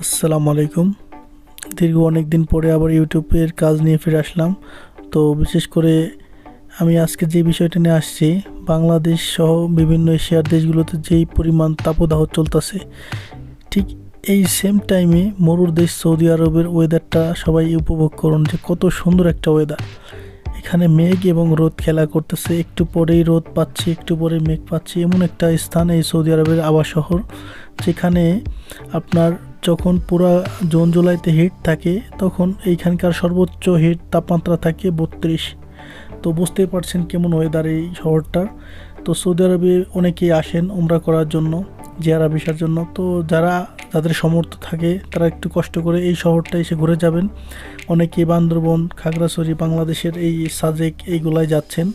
আসসালামু আলাইকুম। দীর্ঘ অনেক দিন পরে আবার ইউটিউবের কাজ নিয়ে ফিরে আসলাম। তো বিশেষ করে আমি আজকে যে বিষয়টা নিয়ে আসছি, বাংলাদেশ সহ বিভিন্ন এশিয়ার দেশগুলোতে যেই পরিমাণ তাপদাহ চলতেছে, ঠিক এই সেম টাইমে মরুর দেশ সৌদি আরবের ওয়েদারটা সবাই উপভোগ করুন যে কত সুন্দর একটা ওয়েদার এখানে মেঘ এবং রোদ খেলা করতেছে, একটু পরেই রোদ পাচ্ছি, একটু পরে মেঘ পাচ্ছি, এমন একটা স্থান এই সৌদি আরবের আবাস শহর যেখানে আপনার যখন পুরা জুন জুলাইতে হিট থাকে, তখন এইখানকার সর্বোচ্চ হিট তাপমাত্রা থাকে বত্রিশ। তো বুঝতেই পারছেন কেমন ওয়েদার এই শহরটার তো সৌদি আরবে অনেকেই আসেন উমরা করার জন্য জিয়ারা ভিসার জন্য। তো যারা, যাদের সমর্থ থাকে, তারা একটু কষ্ট করে এই শহরটা এসে ঘুরে যাবেন। অনেকেই বান্দরবন, খাগড়াছড়ি, বাংলাদেশের এই সাজেক এইগুলাই যাচ্ছেন।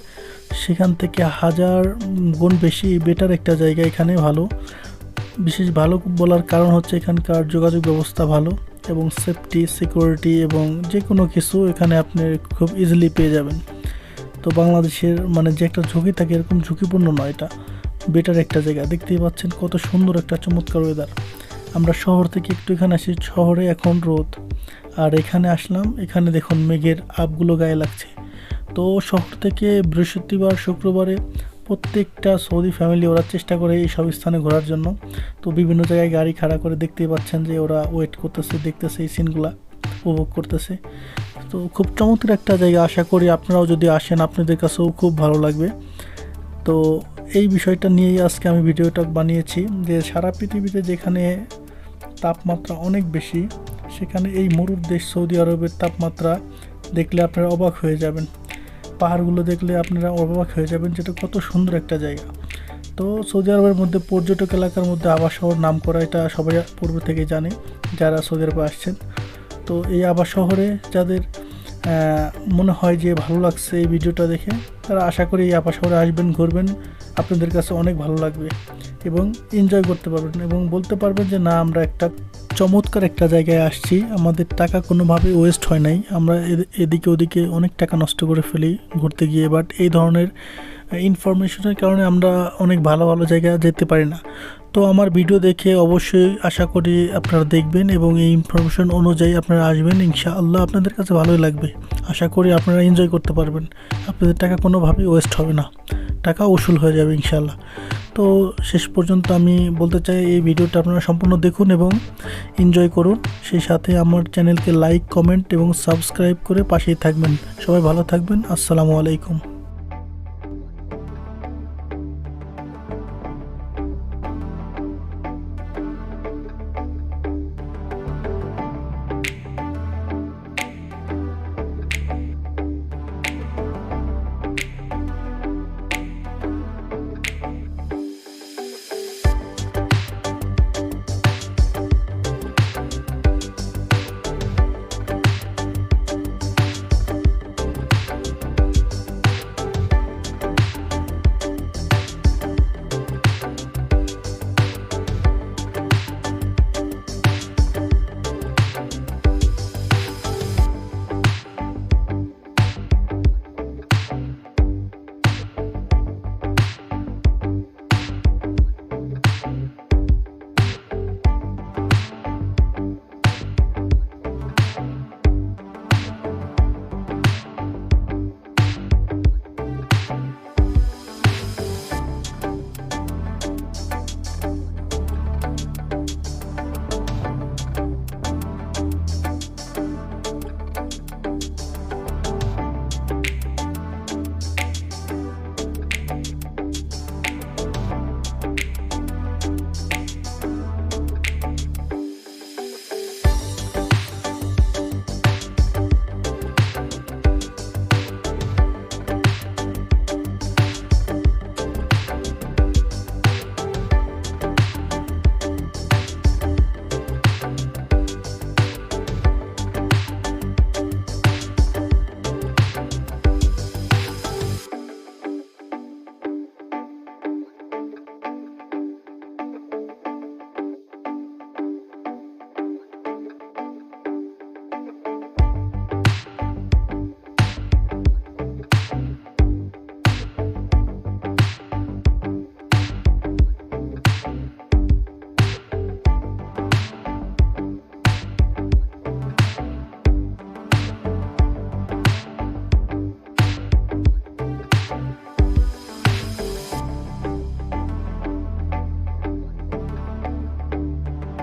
সেখান থেকে হাজার গুণ বেশি বেটার একটা জায়গা এখানে ভালো। বিশেষ ভালো বলার কারণ হচ্ছে এখানকার যোগাযোগ ব্যবস্থা ভালো এবং সেফটি সিকিউরিটি এবং যে কোনো কিছু এখানে আপনি খুব ইজিলি পেয়ে যাবেন। তো বাংলাদেশের মানে যে একটা ঝুঁকি থাকে এরকম ঝুঁকিপূর্ণ নয় এটা। বেটার একটা জায়গা। দেখতেই পাচ্ছেন কত সুন্দর একটা চমৎকার ওয়েদার আমরা শহর থেকে একটু এখানে আসি। শহরে এখন রোদ। আর এখানে আসলাম। এখানে দেখুন মেঘের আপগুলো গায়ে লাগছে। তো শহর থেকে বৃহস্পতিবার, শুক্রবারে প্রত্যেকটা সৌদি ফ্যামিলি ওরা চেষ্টা করে এই সব স্থানে ঘোরার জন্য। তো বিভিন্ন জায়গায় গাড়ি খাড়া করে দেখতেই পাচ্ছেন যে ওরা ওয়েট করতেছে, দেখতেছে এই সিনগুলা উপভোগ করতেছে। তো খুব চমৎকার একটা জায়গা, আশা করি আপনারাও যদি আসেন, আপনাদের কাছেও খুব ভালো লাগবে। তো এই বিষয়টা নিয়েই আজকে আমি ভিডিওটা বানিয়েছি যে সারা পৃথিবীতে যেখানে তাপমাত্রা অনেক বেশি, সেখানে এই মরুর দেশ সৌদি আরবের তাপমাত্রা দেখলে আপনারা অবাক হয়ে যাবেন। পাহাড়গুলো দেখলে আপনারা অবাক হয়ে যাবেন যেটা কত সুন্দর একটা জায়গা। তো সৌদি আরবের মধ্যে পর্যটক এলাকার মধ্যে আবাস শহর নাম করা এটা সবাই পূর্ব থেকে জানে, যারা সৌদি আরবে আসছেন। তো এই আবাস শহরে যাদের মনে হয় যে ভালো লাগছে এই ভিডিওটা দেখে। তারা আশা করি আবাস শহরে আসবেন, ঘুরবেন। আপনাদের কাছে অনেক ভালো লাগবে এবং এনজয় করতে পারবেন এবং বলতে পারবেন যে, না, আমরা একটা চমৎকার একটা জায়গায় আসছি। আমাদের টাকা কোনোভাবে ওয়েস্ট হয় নাই। আমরা এদ- এদিকে ওদিকে অনেক টাকা নষ্ট করে ফেলি ঘুরতে গিয়ে। বাট এই ধরনের ইনফরমেশনের কারণে আমরা অনেক ভালো ভালো জায়গায় যেতে পারি না। তো আমার ভিডিও দেখে অবশ্যই আশা করি আপনারা দেখবেন এবং এই ইনফরমেশন অনুযায়ী আপনারা আসবেন। ইনশাআল্লাহ আপনাদের কাছে ভালোই লাগবে। আশা করি আপনারা এনজয় করতে পারবেন। আপনাদের টাকা কোনোভাবেই ওয়েস্ট হবে না। টাকা উসুল হয়ে যাবে ইনশাআল্লাহ। তো শেষ পর্যন্ত আমি বলতে চাই, এই ভিডিওটা আপনারা সম্পূর্ণ দেখুন এবং এনজয় করুন। সেই সাথে আমার চ্যানেলকে লাইক কমেন্ট এবং সাবস্ক্রাইব করে পাশেই থাকবেন। সবাই ভালো থাকবেন। আসসালামু আলাইকুম।